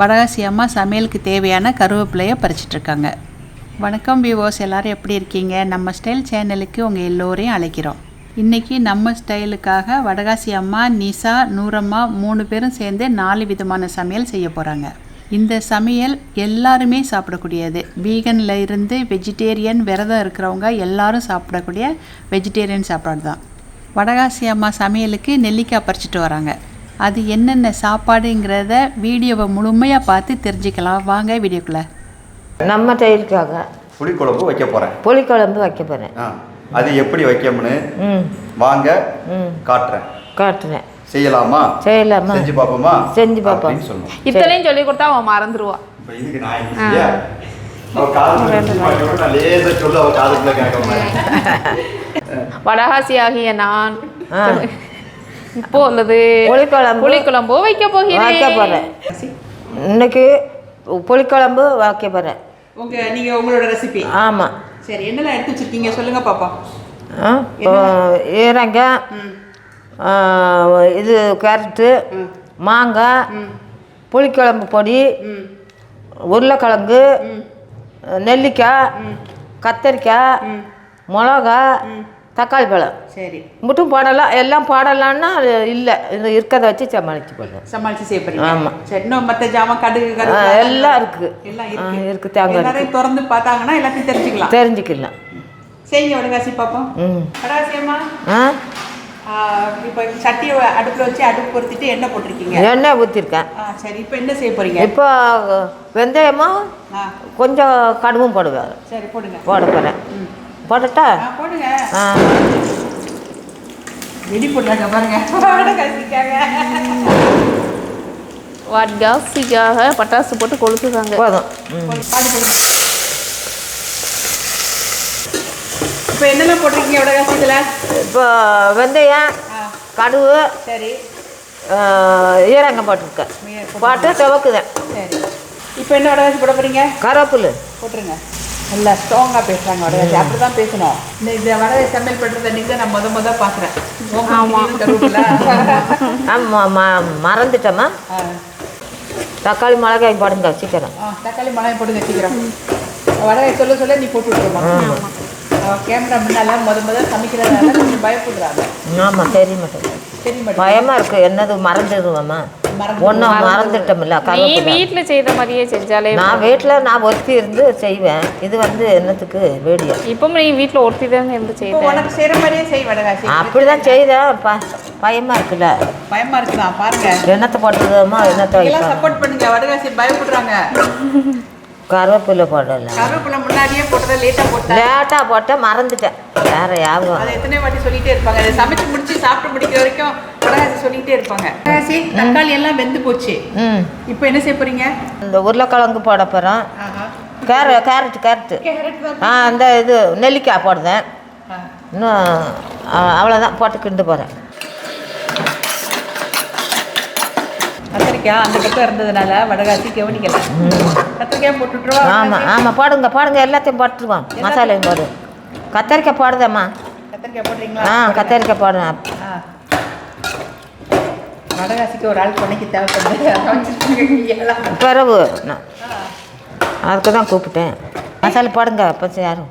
வடகாசி அம்மா சமையலுக்கு தேவையான கருவேப்பிலையை பறிச்சிட்ருக்காங்க. வணக்கம் விவோஸ் எல்லோரும் எப்படி இருக்கீங்க? நம்ம ஸ்டைல் சேனலுக்கு உங்கள் எல்லோரையும் அழைக்கிறோம். இன்றைக்கி நம்ம ஸ்டைலுக்காக வடகாசி அம்மா நிசா நூறம்மா மூணு பேரும் சேர்ந்து நாலு விதமான சமையல் செய்ய போகிறாங்க இந்த சமையல் எல்லாருமே சாப்பிடக்கூடியது. வீகனில் இருந்து வெஜிடேரியன் விரதம் இருக்கிறவங்க எல்லாரும் சாப்பிடக்கூடிய வெஜிடேரியன் சாப்பாடு தான் வடகாசி அம்மா சமையலுக்கு நெல்லிக்காய் பறிச்சிட்டு வராங்க. அது என்னென்ன சாப்பாடுங்கிறத வீடியோவை முழுமையாக பார்த்து தெரிஞ்சுக்கலாம். வாங்க வீடியோக்குள்ளே. நம்ம தையலுக்காக புளிக்குழம்பு வைக்க போகிறேன் புளிக்குழம்பு வைக்க போகிறேன் அது எப்படி வைக்கணும்னு ம். வாங்க ம். காட்டுறேன். காட்டுறேன். செய்யலாமா? செய்யலாமா? செஞ்சு பார்ப்போமா? செஞ்சு பார்ப்போம். இத்தனையும் சொல்லி கொடுத்தா அவன் மறந்துடுவா இப்போ இதுக்கு நான் வடகாசி ஆகிய நான். இப்போ உள்ளது புளிக்குழம்பு. புளிக்குழம்பு வைக்க வைக்க போகிறேன் போகிறேன் இன்னைக்கு புளிக்குழம்பு வைக்க போகிறேன் உங்கள் நீங்கள் உங்களோட ரெசிபி ஆமாம் சரி என்னெல்லாம் எடுத்து வச்சுருக்கீங்க சொல்லுங்கள் பாப்பா. ஈரங்காய் இது கேரட்டு மாங்காய் புளிக்குழம்பு பொடி உருளைக்கிழங்கு நெல்லிக்காய் கத்தரிக்காய் மிளகா தக்காளி பழம். சரி. மட்டும் போடலாம் எல்லாம் போடலான்னா இல்லை. இது இருக்கிறத வச்சு சமாளிச்சு போடுறோம் சமாளித்து செய்ய போறீங்க. ஆமா. சரி இன்னும் மற்ற ஜாமான் கடுகு எல்லாம் இருக்கு. எல்லாம் ஆ, இருக்கு. இருக்கு. தேங்காய் திறந்து பார்த்தாங்கன்னா எல்லாத்தையும் தெரிஞ்சுக்கலாம். தெரிஞ்சுக்கலாம். செய்யுங்க வடகாசி பாப்போம். ம். வடகாசி அம்மா ஆ இப்போ சட்டியை அடுப்பில் வச்சு அடுப்பு பொறுத்துட்டு எண்ணெய் போட்டிருக்கீங்க. எண்ணெய் ஊற்றிருக்கேன் ஆ சரி இப்போ என்ன செய்ய போறீங்க? இப்போ வெந்தயமும் கொஞ்சம் கடுவும் போடுவேன். சரி போடுங்க. போட போகிறேன் போடட்டா ஆ வெடி போடுறாங்க பாருங்க. பட்டாசு போட்டு கொளுத்துறாங்க. போதும். இப்போ என்னெல்லாம் போட்டிருக்கீங்க வடகாசி இதில் இப்போ வெந்தயம் கடுகு சரி. ஆ, ஈரங்காய் போட்டிருக்கேன். போட்டு துவக்குதேன். சரி. இப்போ என்ன வடகாசி போட போறீங்க? கருவேப்பிலை. போட்டுருங்க. நல்லா ஸ்ட்ராங்காக பேசுகிறாங்க வடகாசி. அப்படி தான் பேசணும். இந்த இந்த வடகாசி சமையல் பண்ணுறது அன்றைக்கி தான் நான் முத முத பார்க்குறேன் ஆமாம் ம மறந்துட்டோமா தக்காளி மிளகாய் போடுங்க சீக்கிரம். தக்காளி மிளகாய் போட்டு வச்சுக்கிறோம் வடகாய் சொல்ல சொல்ல நீ போட்டு விட்டுருமா கேமரா முன்னால முத முத சமைக்கிறதுனால கொஞ்சம் பயப்படுறாங்க. ஆமாம் தெரிய மாட்டேங்குது தெரிய மாட்டேங்குது பயமாக இருக்குது என்னது மறந்துடுவோம்மா மறந்து- ஒன்றும் மறந்துட்டோம்ல நீ வீட்டுல செய்த மாதிரியே செஞ்சாலே நான் வீட்டில் நான் ஒத்தி இருந்து செய்வேன். இது வந்து என்னத்துக்கு வீடியோ? இப்போ நீ வீட்டுல ஒருத்தி தானே இருந்து செய்த? உனக்கு செய்கிற மாதிரியே செய் அப்படி தான் செய்தேன். ப பயமாக இருக்குல்ல? பயமா இருக்குதா? பாருங்க. என்னத்தை போட்டுறதுமா என்னத்தை சப்போர்ட் பண்ணுங்க. வடகாசி பயப்படுறாங்க. கருவேப்பிலை போடல. கருவேப்பிலை முன்னாடியே போட்டதை லேட்டாக போட்டா. லேட்டாக போட்டால் மறந்துட்டேன். வேற யாவும் அதை எத்தனை வாட்டி சொல்லிட்டே இருப்பாங்க. அதை சமைச்சு முடிச்சு சாப்பிட்டு முடிக்கிற வரைக்கும் சொல்லிட்டே இருப்பாங்க. வடகாசி தக்காளி எல்லாம் வெந்து போச்சு. ம். இப்போ என்ன செய்ய போறீங்க? இந்த உருளைக்கிழங்கு போட போகிறோம் கேர கேரட் கேரட்டு கேரட் தான் ஆ அந்த இது நெல்லிக்காய் போடுறேன். இன்னும் அவ்வளோதான் போட்டு கிண்டு போகிறேன் கத்திரிக்காய் அந்த பக்கம் இருந்ததுனால வடகாசி கவனிக்கல. கத்திரிக்காய் போட்டுட்டுருவா ஆமாம் ஆமாம் போடுங்க போடுங்க எல்லாத்தையும் போட்டுருவோம். மசாலையும் போடு. கத்தரிக்காய் போடுதேம்மா. கத்திரிக்காய் போடுறீங்களா? ஆ கத்தரிக்காய் போடுவேன் ஆ. வடகாசிக்கு ஒரு ஆள் துணைக்கு தேவைப்படுது. நான் அதுக்கு தான் கூப்பிட்டேன். மசாலா போடுங்க இப்போ யாரும்.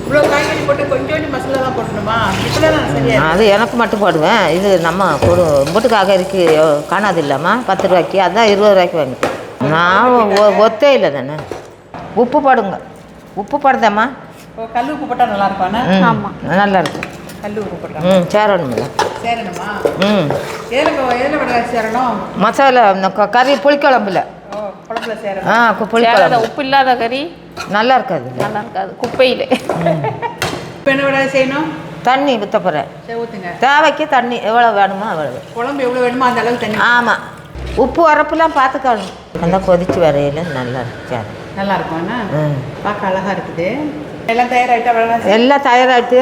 இவ்வளோ காய்கறி போட்டு கொஞ்சோண்டு மசாலா தான் போட்டணுமா இப்படிலாம் சரியா அது எனக்கு மட்டும் போடுவேன். இது நம்ம ஒரு முட்டுக்காக இருக்கு. காணாது இல்லாமா பத்து ரூபாய்க்கு அதான் இருபது ரூபாய்க்கு வாங்கிட்டேன். நான் ஒத்தே இல்லை தானே. உப்பு போடுங்க. உப்பு போடுதேம்மா. கல் உப்பு போட்டால் நல்லா இருப்பானே ம் ஆமா. நல்லா இருக்கும் கல் உப்பு போட்டால் ம் சேரணும்ல. சேரணுமா? ம். எதில் எதில் சேரணும்? மசாலா இந்த க- கறி புளிக்குழம்புல. குழம்புல சேரணும். ஆ புளிக்குழம்பு. உப்பு இல்லாத கறி? நல்லா இருக்காது நல்லா இருக்காது குப்பையில இப்போ என்ன செய்யணும்? தண்ணி ஊற்ற போகிறேன் தேவைக்கு தண்ணி எவ்வளோ வேணுமோ அவ்வளோ குழம்பு எவ்வளோ வேணுமோ அந்த அளவுக்கு தண்ணி ஆமாம் உப்பு வரப்புலாம் பார்த்துக்கணும். அந்த கொதிச்சு வரையில நல்லா இருக்கு சேரு நல்லா இருக்கும் பார்க்க அழகா இருக்குது. எல்லாம் தயாராகிட்டா எல்லாம் தயாராகிட்டு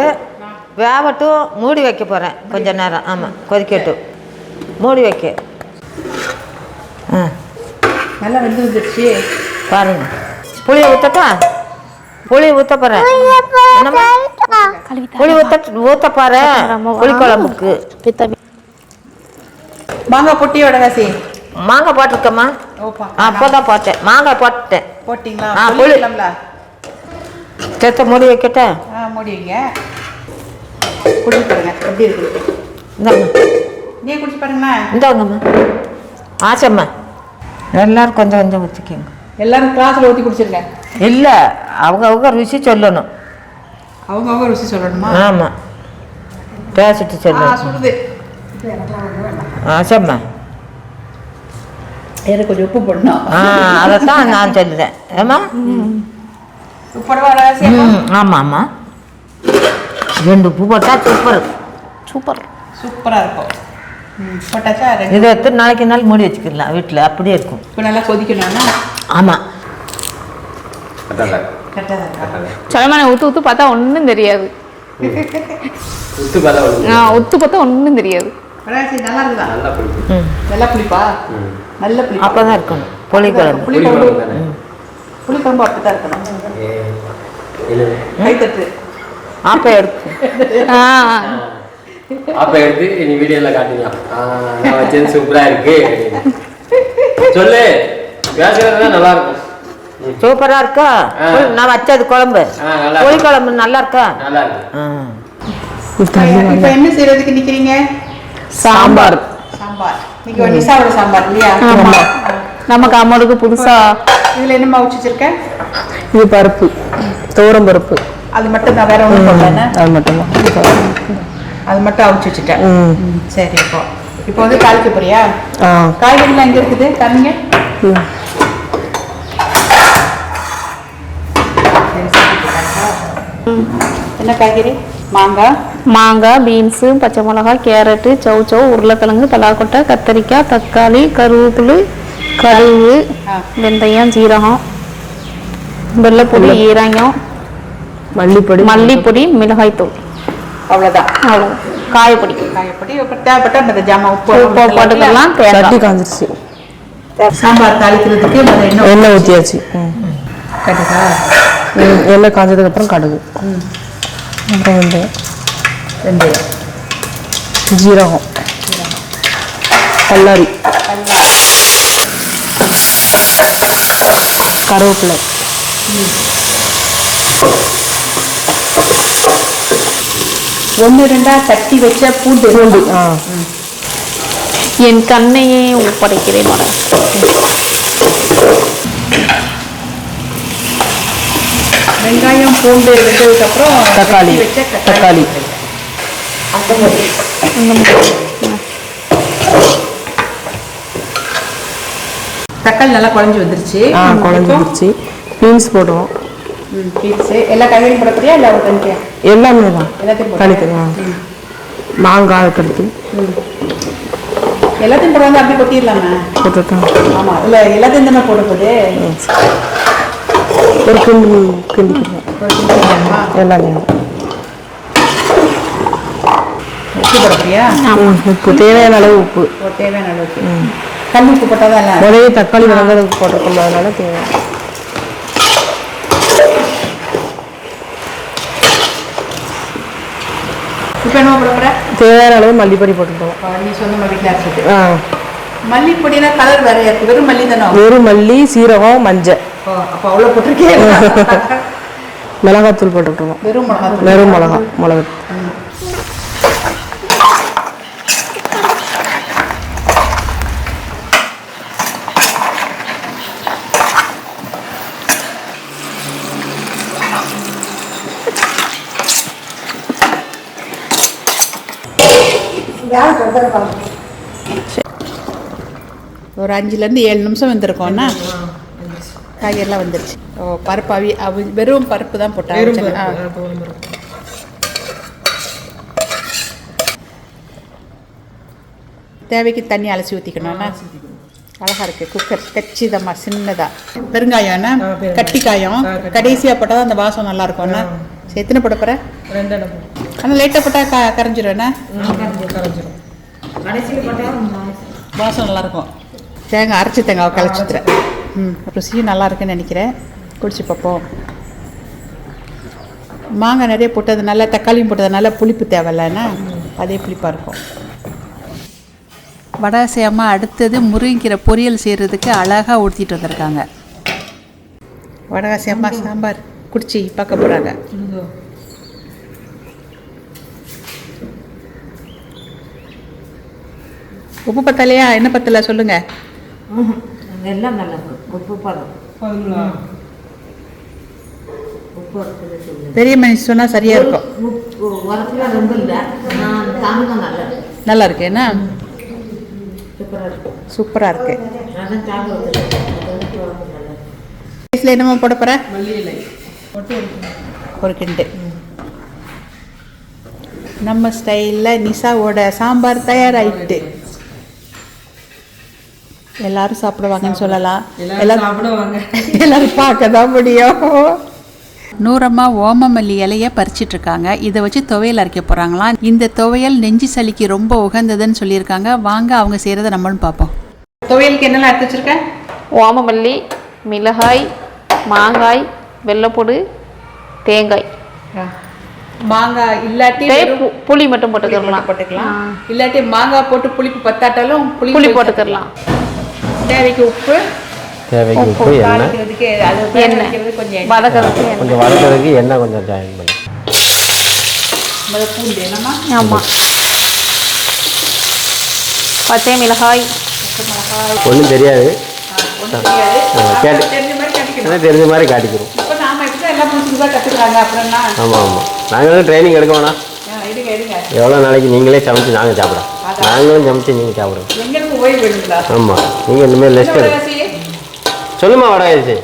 வேவட்டும் மூடி வைக்க போகிறேன் கொஞ்ச நேரம். ஆமாம் கொதிக்கட்டும். மூடி வைக்க. ஆ. நல்லா வெந்து வந்துருச்சு பாருங்க. புளியை ஊற்றட்டா புளியை ஊற்ற போகிறேன் புளி ஊத்த ஊத்த பாரு புளிக்குழம்புக்கு. மாங்காய் பொட்டி வடகாசி மாங்காய் போட்டிருக்கம்மா. ஓப்பா. அப்போதான் போட்டேன். மாங்காய் போட்டுட்டேன் போட்டிங்களா? ஆ, புளி. புளிக்கலாம்ல. செத்த மூடி வைக்கட்டா. ஆ மூடிங்க குடிச்சு பாருங்க எப்படி இருக்குது இந்தாங்க. நீ குடிச்சு பாருங்களேன். இந்தாங்கம்மா. ஆசம்மா. எல்லாரும் கொஞ்சம் கொஞ்சம் ஊற்றிக்கோங்க எல்லாரும் கிளாஸ்ல ஊற்றி குடிச்சிருங்க. இல்லை அவங்க அவங்க ருசி சொல்லணும். அவங்க அவங்க ருசி சொல்லணுமா? ஆமாம் பேசிட்டு ஆ சொல்லணும். சுடுது ஆசம்மா. எனக்கு கொஞ்சம் உப்பு போடணும். ஆ அதைத்தான் நான் சொல்லுறேன். ஏம்மா உப்படவா வடகாசி ம் ஆமாம் ஆமாம் ரெண்டு உப்பு போட்டால் சூப்பர். சூப்பர். சூப்பரா இருக்கும். இதை எத்தனை நாளைக்கு நாள் மூடி வச்சுக்கலாம். வீட்டில் அப்படியே இருக்கும். இப்போ நல்லா கொதிக்கணும்னா? ஆமாம் சலமான ஊத்து ஊத்து பார்த்தா ஒன்றும் தெரியாது. உத்து பார்த்தா ஒன்றும் தெரியாது. நல்லா இருக்குதா? நல்லா நல்லா புளிப்பா. நல்ல அப்போ தான் இருக்கணும் புளிக்குழம்பு. புளி புளி குழம்பு புளி குழம்பு அப்படி தான் இருக்கணும். கைத்தட்டு ஆப்பை எடுத்து. ஆ. அப்ப எடுத்து நீ ஆ, நான் வச்சது சூப்பரா இருக்கு. சொல்லு. பேசுறது நல்லா இருக்கும். ம், சூப்பராக இருக்கா நான் வச்சது குழம்பு. இருக்கு. குழம்பு நல்லா இருக்கா? நல்லா இருக்கு. ஆ. இப்போ என்ன செய்யறதுக்கு நிக்கிறீங்க? சாம்பார். சாம்பார். நிசாவோட சாம்பார் இல்லையா? ஆமா. நமக்கு அம்மாவுக்கு புதுசா இதுல என்னமா ஊற்றி வச்சிருக்க? இது பருப்பு. துவரம் பருப்பு. அது மட்டும் தான் வேற ஒன்றும் போடல அது மட்டும்தான். அது மட்டும் அவிச்சு வச்சுட்டேன். சரி இப்போ. இப்போ வந்து தாளிக்க போறியா காய்கறிலாம் எங்க இருக்குது? காய்ச்சா. என்ன காய்கறி? மாங்காய். மாங்காய் பீன்ஸு பச்சை மிளகாய் கேரட்டு சௌ சௌ உருளைக்கிழங்கு பலாக்கொட்டை கத்தரிக்காய் தக்காளி கருவேப்பிலை கருவு. வெந்தயம் ஜீரகம் வெள்ளைப்பொடி ஈரங்கம் மல்லிப்பொடி மல்லிப்பொடி மிளகாய்த்தூள். அவ்வளோதான் அவ்வளோ காயப்பொடி. காயப்பொடி தேவைப்பட்ட அந்த ஜாமான் உப்பு உப்பு போட்டுக்கலாம் காஞ்சிருச்சு. சாம்பார் தாளிக்கிறதுக்கு எண்ணெய் ஊற்றியாச்சு ம், எண்ணெய் காஞ்சதுக்கப்புறம் கடுகு. அப்புறம் வந்து வெந்தயம் ஜீரகம். பல்லாரி கருவேப்பிலை. ஒன்று ரெண்டா தட்டி வச்ச பூண்டு. பூண்டு. ஆ. என் கண்ணையே ஒப்படைக்கிறேன் வெங்காயம் பூண்டு வெந்ததுக்கு அப்புறம் தக்காளி. வச்ச தக்காளி. தக்காளி நல்லா குழஞ்சி வந்துருச்சு. ஆ குழஞ்சி போச்சு பீன்ஸ் போடுவோம். பீன்ஸு. எல்லா காய்கறியும் போடப்படியா இல்லை தனியா எல்லாமே தான். எல்லாத்தையும் போட்டு தனித்தனி ஆ. மாங்காய் கடுத்து எல்லாத்தையும் போட வந்து அப்படி கொட்டிடலாமா? போட்டுருக்கேன் ஆமாம் இல்லை எல்லாத்தையும் தானே போட போகுது ஒரு கிண்டி வெங்காயமா? எல்லாமே உப்பு போடப்படியா ம், உப்பு தேவையான அளவு உப்பு. ஒரு தேவையான அளவுக்கு கல் உப்பு போட்டால் தான் இல்லை முதலே தக்காளி வதங்கிறதுக்கு போட்டிருக்கோம் அதனால தேவை. இப்போ என்ன போட போகிற தேவையான அளவு மல்லிப்பொடி போட்டுருக்கோம். நீ ஆ. மல்லிப்பொடினா கலர் வேறையா இருக்கு. வெறும் மல்லி தானே வெறும் மல்லி சீரகம் மஞ்சள். அப்போ அவ்வளோ போட்டிருக்கேன் மிளகாத்தூள் போட்டுருக்கோம். வெறும் மிளகா வெறும் மிளகா மிளகு ஒரு அஞ்சுலேருந்து ஏழு நிமிஷம் வெந்திருக்கோம்னா காய்கறிலாம் வந்துருச்சு. ஓ பருப்பு அவி அவி வெறும் பருப்பு தான் போட்டா ஆ. தேவைக்கு தண்ணி அலசி ஊற்றிக்கணும்னா அழகா இருக்கு. குக்கர் கச்சிதமா சின்னதா. பெருங்காயம் என்ன? கட்டி காயம் கடைசியாக போட்டால் தான் அந்த வாசம் நல்லா இருக்கும்னா சரி எத்தனை போட போகிற ஆனால் லேட்டாக போட்டால் க கரைஞ்சிரும் என்ன? வாசம் நல்லா இருக்கும் தேங்காய் அரைச்சி தேங்காவை கலைச்சித்துறேன் ம் ருசியும் நல்லா இருக்குன்னு நினைக்கிறேன். குடிச்சு பார்ப்போம். மாங்காய் நிறைய போட்டதுனால தக்காளியும் போட்டதுனால புளிப்பு தேவையில்லன்னா அதே புளிப்பாக இருக்கும். வடாசி அம்மா அடுத்தது முருங்கைக்கீரை பொரியல் செய்கிறதுக்கு அழகாக ஊற்றிட்டு வந்திருக்காங்க. வடகாசி அம்மா சாம்பார் குடிச்சி பார்க்க போகிறாங்க உப்பு பத்தலையா? என்ன பத்தல? சொல்லுங்க. எல்லாம் நல்லா உப்பு பதம். பெரிய மனுஷன் சொன்னா சரியா இருக்கும். நல்லா இருக்கு. என்ன? சூப்பரா இருக்கு. வயசுல என்னமா போட போற? ஒரு கிண்டு. நம்ம ஸ்டைலில் நிஷாவோட சாம்பார் தயாராயிட்டு. எல்லாரும் சாப்பிடுவாங்கன்னு சொல்லலாம். எல்லாரும் சாப்பிடுவாங்க. எல்லாரும் பார்க்க தான் முடியும். நூறம்மா ஓமமல்லி இலைய பறிச்சிட்டு இருக்காங்க இதை வச்சு துவையல் அரைக்க போறாங்களாம். இந்த துவையல் நெஞ்சு சளிக்கு ரொம்ப உகந்ததுன்னு சொல்லியிருக்காங்க. வாங்க அவங்க செய்யறத நம்மளும் பார்ப்போம். துவையலுக்கு என்னெல்லாம் எடுத்து வச்சிருக்க? ஓமமல்லி மிளகாய் மாங்காய் வெள்ளைப்பூடு தேங்காய். மாங்காய் இல்லாட்டி புளி மட்டும் போட்டுக்கலாம். போட்டுக்கலாம். இல்லாட்டி மாங்காய் போட்டு புளிப்பு பத்தாட்டாலும் புளி புளி போட்டு போட்டுக்கலாம். தேவைக்கு உப்பு. தேவைக்கு உப்பு எண்ணெய். கொஞ்சம். வதக்கிறதுக்கு எண்ணெய். கொஞ்சம் வதக்கிறதுக்கு எண்ணெய் கொஞ்சம் ஜாயின் பண்ணி. பூண்டு ஆமாம் பச்சை மிளகாய். ஒன்றும் தெரியாது. தெரிஞ்ச மாதிரி காட்டிக்கிறோம். ஆமாம் ஆமாம் நாங்களும் ட்ரைனிங் எடுக்க வேணாம். எவ்வளோ நாளைக்கு நீங்களே சமைச்சு நாங்கள் சாப்பிடுறோம் நாங்களும் சமைச்சு நீங்கள் சாப்பிடுவோம் ஆமாம் நீங்கள் இனிமேல் லெஸ்ட் சொல்லுமா வடகாய்ச்சி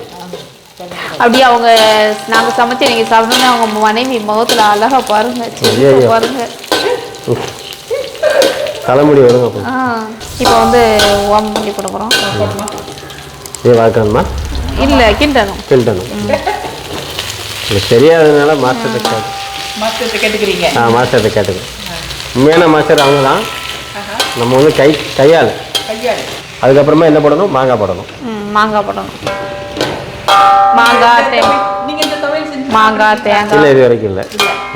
அப்படியே அவங்க நாங்கள் சமைச்சு நீங்கள் சாப்பிடணும் அவங்க மனைவி முகத்தில் அழகா பாருங்க. பாருங்க. தலைமுடி வருங்க இப்போ வந்து ஓமமல்லி போட போகிறோம் இதே வளர்க்கணுமா இல்லை கிண்டணும். கிண்டணும். தெரியாததுனால மாஸ்டர்கிட்ட கேட்டு மாஸ்டர்கிட்ட கேட்டுக்கிறீங்க. ஆ மாஸ்டர்கிட்ட கேட்டுங்க உண்மையான மாஸ்டர் அவங்க தான் நம்ம வந்து கை கையால். கையாடு அதுக்கப்புறமா என்ன போடணும்? மாங்காய் போடணும். ம், மாங்காய் போடணும். மாங்காய் தே நீங்க இந்த துவையல் செஞ்சு மாங்காய் இல்லை தேங்காய் இது வரைக்கும் இல்லை.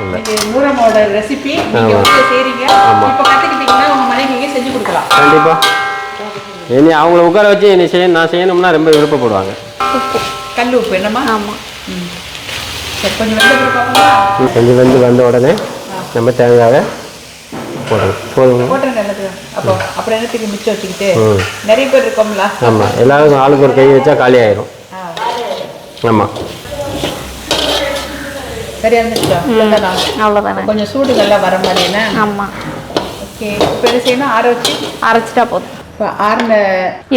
இல்லை. இது நூறமோட ரெசிபி நீங்க ஆமா. வந்து செய்றீங்க. ஆமா. இப்போ கத்துக்கிட்டீங்கன்னா உங்க மனைவிக்கு செஞ்சு கொடுக்கலாம். கண்டிப்பாக இனி அவங்கள உட்கார வச்சு என்னை செய்ய நான் செய்யணும்னா ரொம்ப விருப்பப்படுவாங்க. கல் உப்பு என்னம்மா? ஆமாம்? கொஞ்சம் வெந்து வந்த உடனே நம்ம தேங்காவை போடணும் போதுங்க போட்டுருங்க நல்லது அப்போ அப்புறம் என்னத்துக்கு மிச்சம் வச்சுக்கிட்டு. நிறைய பேர் இருக்கோம்ல. ஆமாம் ஆளுக்கு ஒரு கை வச்சா காலி ஆயிரும். ஆமாம் சரியா இருந்துச்சா? அவ்வளோதானே கொஞ்சம் சூடு நல்லா வர மாதிரி என்ன? ஆமாம் ஓகே இப்போ என்ன செய்யணும்? ஆற வச்சு? அரைச்சிட்டா போதும். இப்போ ஆறின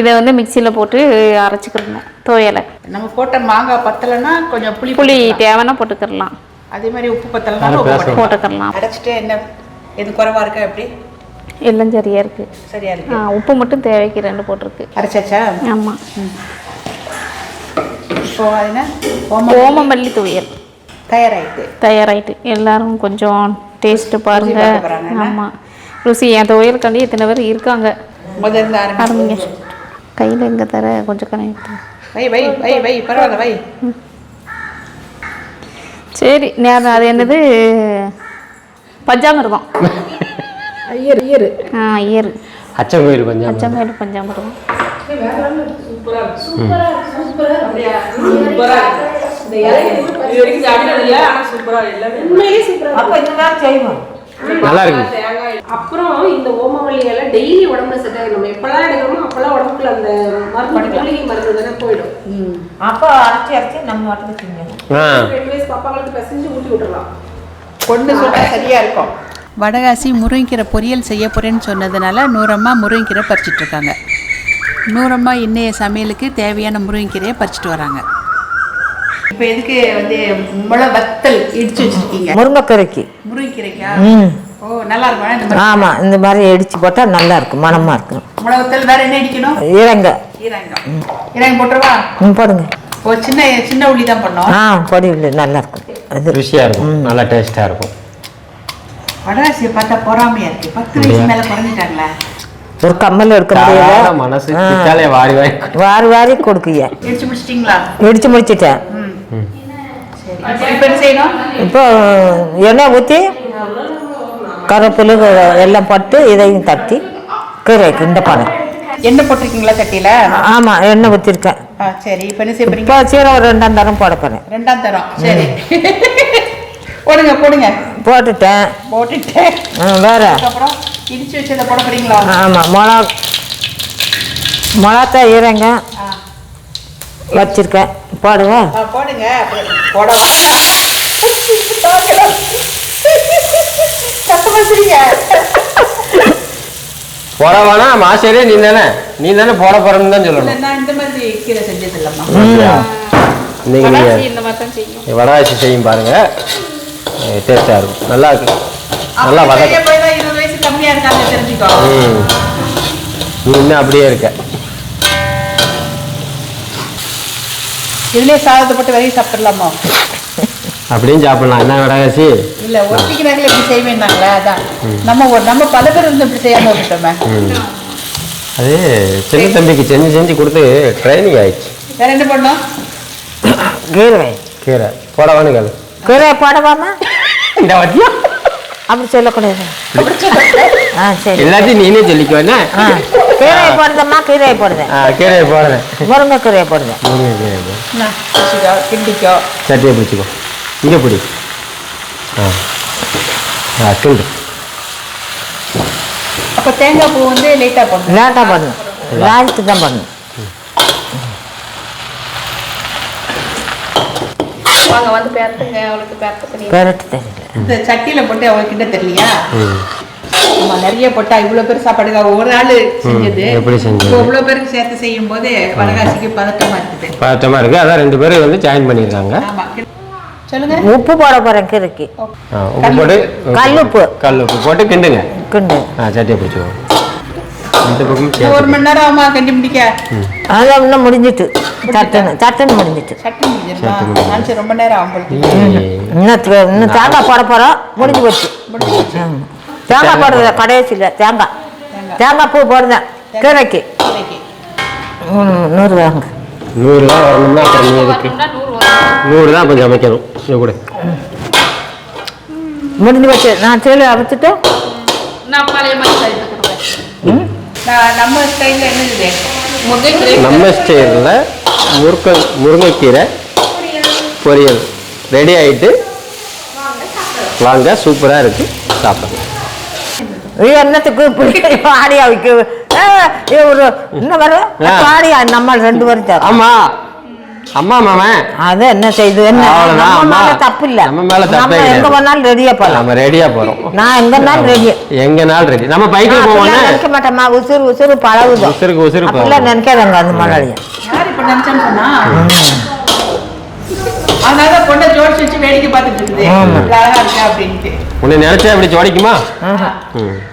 இதை வந்து மிக்சியில் போட்டு அரைச்சிக்கிறணும் துவையலை. நம்ம போட்ட மாங்காய் பத்தலைன்னா கொஞ்சம் புளி புளி போட்டுக்கலாம். தேவைன்னா போட்டுக்கிறலாம். அதே மாதிரி உப்பு பத்தலைன்னா. போட்டுக்கிறலாம். அரைச்சிட்டு என்ன எது குறைவா இருக்கா எப்படி? எல்லாம் சரியா இருக்கு. சரியா இருக்கு. ஆ, உப்பு மட்டும் தேவைக்கு ரெண்டு போட்டிருக்கு. அரைச்சாச்சா? ஆமாம் இப்போ என்ன? ஓமம் ஓமமல்லி துவையல். தயாராயிட்டு. தயாராயிட்டு. எல்லாரும் கொஞ்சம் டேஸ்ட்டு பாருங்க? ஆமாம் ருசி என் துவையலுக்காண்டி இத்தனை பேர் இருக்காங்க? முதல்ல இருந்து ஆரம்பிங்க. ஆரம்பிங்க. கையில் எங்கே தர கொஞ்சம் கனெக்ட் வை வை வை வை பரவாயில்ல வை. சரி நேரம் அது என்னது? பஞ்சாமிர்தம். ஐயர் ஐயர். ஆ ஐயர். அச்சம் கோயில் கொஞ்சம் பஞ்சாமிர்தம். பஞ்சாமிர்தம் மாதிரி செய்வோம். நல்லா இருக்கு. அப்புறம் இந்த ஓமவல்லி இலை டெய்லி உடம்புல செட் ஆகும் நம்ம எப்பெல்லாம் எடுக்கிறோமோ அப்பெல்லாம் உடம்புக்குள்ள அந்த மருந்து மூலிகை மருந்து தானே போயிடும். அப்போ அரைச்சி அரைச்சி நம்ம வயசு பாப்பாங்களுக்கு பிசைஞ்சு ஊட்டி விட்டுறலாம். பொண்ணு சொன்னா சரியா இருக்கும். வடகாசி முருங்கைக்கீரை பொரியல் செய்ய போறேன்னு சொன்னதுனால நூறம்மா முருங்கைக்கீரை பறிச்சிட்டு இருக்காங்க. நூறம்மா இன்னைய சமையலுக்கு தேவையான முருங்கைக்கீரையை பறிச்சிட்டு வராங்க. இப்போ எதுக்கு வந்து முளை வத்தல் இடிச்சு வச்சிருக்கீங்க? முருங்கைக்கீரைக்கு. முருங்கைக்கீரைக்கா? ம். ஓ நல்லா இருக்கும்? ஆமாம் இந்த மாதிரி இடிச்சு போட்டால் நல்லா இருக்கும் மணமாக இருக்கும். முளை வத்தல் வேற என்ன இடிக்கணும்? இறங்க ஈரங்கம். ஈரங்கம் போட்டுருவா? ம் போடுங்க. சின்ன சின்ன உள்ளி தான் பண்ணோம். ஆ பொடி இல்லை நல்லா இருக்கும். அது ருசியாக இருக்கும். நல்லா டேஸ்ட்டாக இருக்கும். வடகாசியை பார்த்தா பொறாமையா இருக்கு. பத்து வயசு மேல குறைஞ்சிட்டாங்களா. ஒரு கம்மல் எடுக்க முடியல. மனசு வாரி வாரி வாரி வாரி கொடுக்குய இடிச்சு முடிச்சிட்டிங்களா? இடிச்சு முடிச்சிட்டேன். இப்போ என்ன செய்யணும்? இப்போ எண்ணெய் ஊற்றி கருவேப்பிலை எல்லாம் போட்டு இதையும் தட்டி கீரைக்கு இந்த படம் எண்ணெய் போட்டிருக்கீங்களா சட்டியில? ஆமாம் எண்ணெய் ஊற்றிருக்கேன் ஆ சரி. இப்போ என்ன செய்ய இப்போ சீரகம் ரெண்டாம் தரம் போட போகிறேன் ரெண்டாம் தரம். சரி. போடுங்க போடுங்க. போட்டுட்டேன். போட்டுட்டு ஆ, வேற. அதுக்கப்புறம் இடிச்சு வச்சதை போட போறீங்களா? ஆமாம் மிளகா மிளகா ஈரங்க வச்சிருக்கேன். போடுவேன் ஆ, போடுங்க. அப்புறம் போட சத்தமா வேணாம் மாஸ்டரே நீ தானே. நீ தானே போட போறேன்னு தான் இல்ல, சொல்லணும். நான் இந்த மாதிரி கீரை செஞ்சது இல்லம்மா? இன்னைக்கு வடகாசி செய்யும் பாருங்க. டேஸ்டா இருக்கும். நல்லா இருக்கு. நல்லா ம். நீ இன்னும் அப்படியே இருக்க. இதுலயே சாதத்தை போட்டு வெளியே சாப்பிடலாமா? அப்படியும் சாப்பிடலாம். என்ன வடகாசி இல்ல ஒத்திக்கிறாங்களே இப்படி செய்வேன்னாங்களே அதான். நம்ம ஒரு நம்ம பல பேர் இருந்து இப்படி செய்யாம விட்டுட்டோமே. ம். அது சின்ன தம்பிக்கு செஞ்சு செஞ்சு கொடுத்து ட்ரைனிங் ஆயிடுச்சு. வேற என்ன பண்ணோம் கீரை. கீரை. போட வேணும் கேளு கீரை போடவாமா? இந்த வட்டியா? அப்படி சொல்லக்கூடாது. ஆ சரி. எல்லாத்தையும் நீனே சொல்லிக்கோ என்ன? ஆ கீரை போடுதம்மா கீரை போடுதேன் ஆ, கீரையை போடுறேன். முருங்கை கீரை போடுதேன் முருங்கை கீரை போடு. என்ன, பிடிச்சிக்கோ, கிண்டிக்கோ. சட்டியை பிடிச்சிக்கோ. இங்கே பிடி. ஆ. ஆ கிண்டு அப்ப தேங்காய் பூ வந்து லேட்டா போடணும் லேட்டாக போடணும் லாஸ்ட்டு தான் போடணும். வாங்க வந்து பேர்த்துங்க அவளுக்கு பேர்த்து பண்ணி பெரட்டு தெரியல. இந்த சட்டியில போட்டு அவங்க கிட்ட தெரியலையா? ம். ஆமா நிறைய போட்டா இவ்வளவு பேர் சாப்பாடுக்கா ஒரு ஆளு செஞ்சது. எப்படி செஞ்சது? இப்போ இவ்வளவு பேருக்கு சேர்த்து செய்யும் போது வடகாசிக்கு பதட்டமா இருக்குது. பதட்டமாக இருக்குது அதான் ரெண்டு பேரும் வந்து ஜாயின் பண்ணியிருக்காங்க ஆமா சொல்லுங்க. உப்பு போட போகிறேன் கீரைக்கு. ஆ உப்பு போட்டு கல்லுப்பு. கல் உப்பு போட்டு. கிண்டுங்க. கிண்டு. ஆ சட்டியை பிடிச்சிக்கோ இந்த பக்கம் இன்னும் ஒரு மணி நேரம் ஆமா கண்டி முடிக்க? அதான் இன்னும் முடிஞ்சிட்டு. சட்டுன்னு சட்டுன்னு முடிஞ்சிட்டு. சட்டி முடிஞ்சிருமா? நினைச்சு ரொம்ப நேரம் ஆகும். இன்னும் இன்னும் தேங்காய் போட போகிறோம் முடிஞ்சு போச்சு. தேங்காய் போடுறது கடைசியில் தேங்காய். தேங்காய். பூ போடுறேன். கீரைக்கு. நூறு வாங்க. நூறு தான் வரணும்னா அப்புறம் நீ எதுக்கு? நூறு தான் கொஞ்சம் சமைக்கணும் இது கூட. முடிஞ்சு போச்சு. நான் சீலை அவிச்சிட்டு நான் பழைய மாதிரி நம்ம ஸ்டைல்ல என்னது நம்ம ஸ்டைலில் முருக்க முருங்கைக்கீரை பொரியல். ரெடி ஆயிட்டு வாங்க சூப்பராக இருக்கு. சாப்பிடுங்க இது என்னத்துக்கு இப்படி ஆடியா வைக்க ஆ, இது ஒரு இன்னும் வரும் ஆ. ஆடியா நம்ம ரெண்டு பேரும் சார் ஆமா. அம்மா மாமன் அது என்ன செய்யுது என்ன? நம்ம மேல. தப்பு இல்ல நம்ம மேல தப்பே நம்ம எங்க. போனாலும் ரெடியா போலாம். நம்ம ரெடியா போறோம். நான் எங்கனாலும் ரெடி எங்கனாலும் ரெடி நம்ம பைக்கில் போவோம்னா நினைக்க மாட்டேம்மா. உசுறு உசுறு பழகுது உசுருக்கு உசுறு அப்படிலாம் போவோம் நினைக்காதங்க அந்த மலையா யார் இப்ப நினைச்சேன்னு சொன்னா? அதனால பொண்ணை ஜோடிச்சு வச்சு வேடிக்கை பார்த்துட்டு இருக்குது. அழகா இருக்கா அப்படின்ட்டு. உன்னை நினைச்சா இப்படி ஜோடிக்குமா.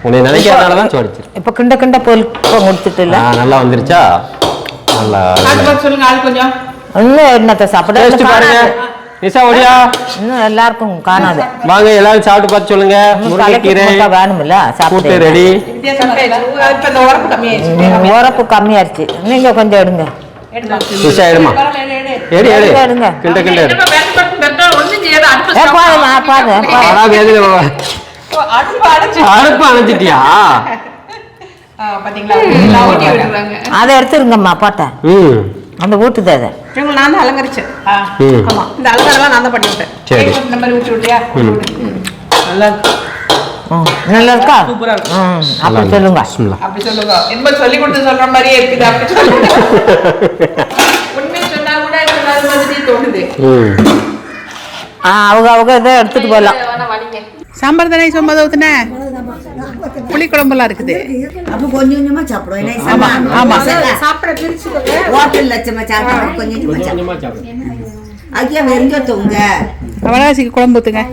உன்னை நினைக்கிறதுனால தான் ஜோடிச்சிரு. இப்ப கிண்ட கிண்ட பொருட்கள் கொடுத்துட்டு இல்ல? நல்லா வந்துருச்சா? நல்லா சொல்லுங்க ஆள் கொஞ்சம். இன்னும் என்னத்தை சாப்பிட டேஸ்ட் பாருங்க. நிசா ஒடியா இன்னும் எல்லாருக்கும் காணாது. வாங்க எல்லாரும் சாப்பிட்டு பார்த்து சொல்லுங்க. முருங்கைக்கீரை கூட்டு சாப்பிட்டு ரெடி. உரப்பு கம்மியாயிருச்சு. நீங்க கொஞ்சம் எடுங்க. நிசா எடுமா? எடு எடு. எடுங்க. கிண்ட கிண்ட எடு. செய்யாத அடுப்பு அணைச்சிட்டியா? அதை எடுத்துருங்கம்மா போட்டேன். ம். அந்த ஊட்டுது அதை இவங்க நான் தான் அலங்கரிச்சேன். ஆ, ம். ஆமா. இந்த அலங்காரம்லாம் நான் தான் பண்ணி விட்டேன் சரி இந்த மாதிரி ஊற்றி விட்டியா? நல்லா நல்லா இருக்கா? சூப்பரா இருக்கு. அப்படி சொல்லுங்க. அப்படி சொல்லுங்க. என்ன சொல்லி கொடுத்து சொல்ற மாதிரியே இருக்குது? அப்படி சொல்லுங்க. உண்மையை சொன்னா கூட சொல்லாத மாதிரி தோணுது. அவங்க அவங்க இதை எடுத்துட்டு போகலாம் சாம்பார் தானே சொம்பதை ஊத்துன? புளி குழம்புலாம் இருக்குது. அப்போ கொஞ்சம் கொஞ்சமா சாப்பிடுவோம். ஆமா ஆமா. சாப்பிட பிரிச்சு ஹோட்டல் லட்சமா சாப்பிடுவோம். கொஞ்சம் கொஞ்சமா சாப்பிடுவோம். ஐயா வெறிஞ்சோத்தவங்க வடகாசிக்கு குழம்பு ஊத்துங்க.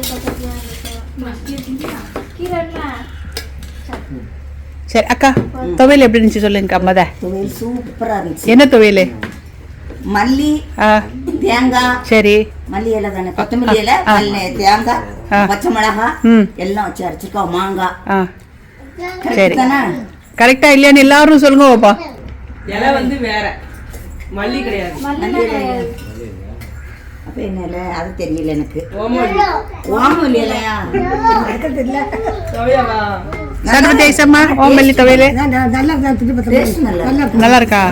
சரி அக்கா துவையல் எப்படி இருந்துச்சு சொல்லுங்க மத? துவையல் சூப்பரா இருந்துச்சு. என்ன துவையல்? மல்லி ஆ. தேங்காய் சரி. மல்லி இலை தானே கொத்தமல்லி இலை தேங்காய். பச்சை மிளகாய். எல்லாம் வச்சு அரைச்சிருக்கோம். மாங்காய். சரி. கரெக்ட் இல்லையான்னு எல்லாரும் சொல்லுங்க பாப்பா இலை வந்து வேற. மல்லி கிடையாது. அப்ப என்னல அது தெரியல எனக்கு. ஓமம் இல்லையா சரஸ்வதி ஐசம்மா ஓம்பள்ளி துவையல். நல்லா நல்லா இருக்கா?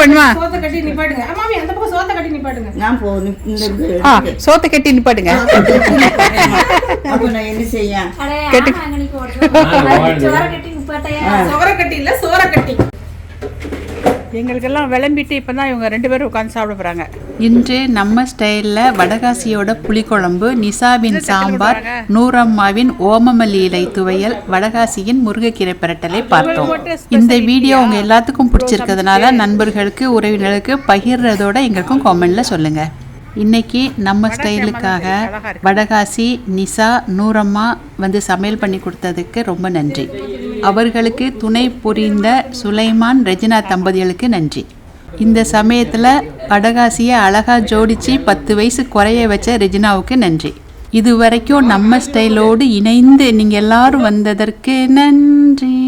வேணுமா சோத்தை கட்டி நிப்பாட்டுங்க. ஆமாமி அந்த பக்கம் சோத்தை கட்டி நிப்பாட்டுங்க? நான் போ இந்த இது. ஆ சோத்தை கட்டி நிப்பாட்டுங்க. அப்ப நான் என்ன செய்ய? கெட்டு. சோற கட்டி இல்ல சோற கட்டி. எங்களுக்கெல்லாம் விளம்பிட்டு இப்போ தான் இவங்க ரெண்டு பேரும் உட்காந்து சாப்பிட போகிறாங்க இன்று நம்ம ஸ்டைலில் வடகாசியோட புளிக்குழம்பு நிசாவின் சாம்பார் நூறம்மாவின் ஓமமல்லி இலை துவையல் வடகாசியின் முருங்கைக்கீரை பிரட்டலை பார்த்தோம். இந்த வீடியோ உங்கள் எல்லாத்துக்கும் பிடிச்சிருக்கிறதுனால நண்பர்களுக்கு உறவினர்களுக்கு பகிர்றதோட எங்களுக்கும் காமெண்ட்ல சொல்லுங்கள் இன்னைக்கு நம்ம ஸ்டைலுக்காக வடகாசி நிசா நூறம்மா வந்து சமையல் பண்ணி கொடுத்ததுக்கு ரொம்ப நன்றி. அவர்களுக்கு துணை புரிந்த சுலைமான் ரெஜினா தம்பதிகளுக்கு நன்றி. இந்த சமயத்தில் வடகாசியை அழகாக ஜோடிச்சு பத்து வயசு குறைய வச்ச ரெஜினாவுக்கு நன்றி. இது வரைக்கும் நம்ம ஸ்டைலோடு இணைந்து நீங்கள் எல்லாரும் வந்ததற்கு நன்றி.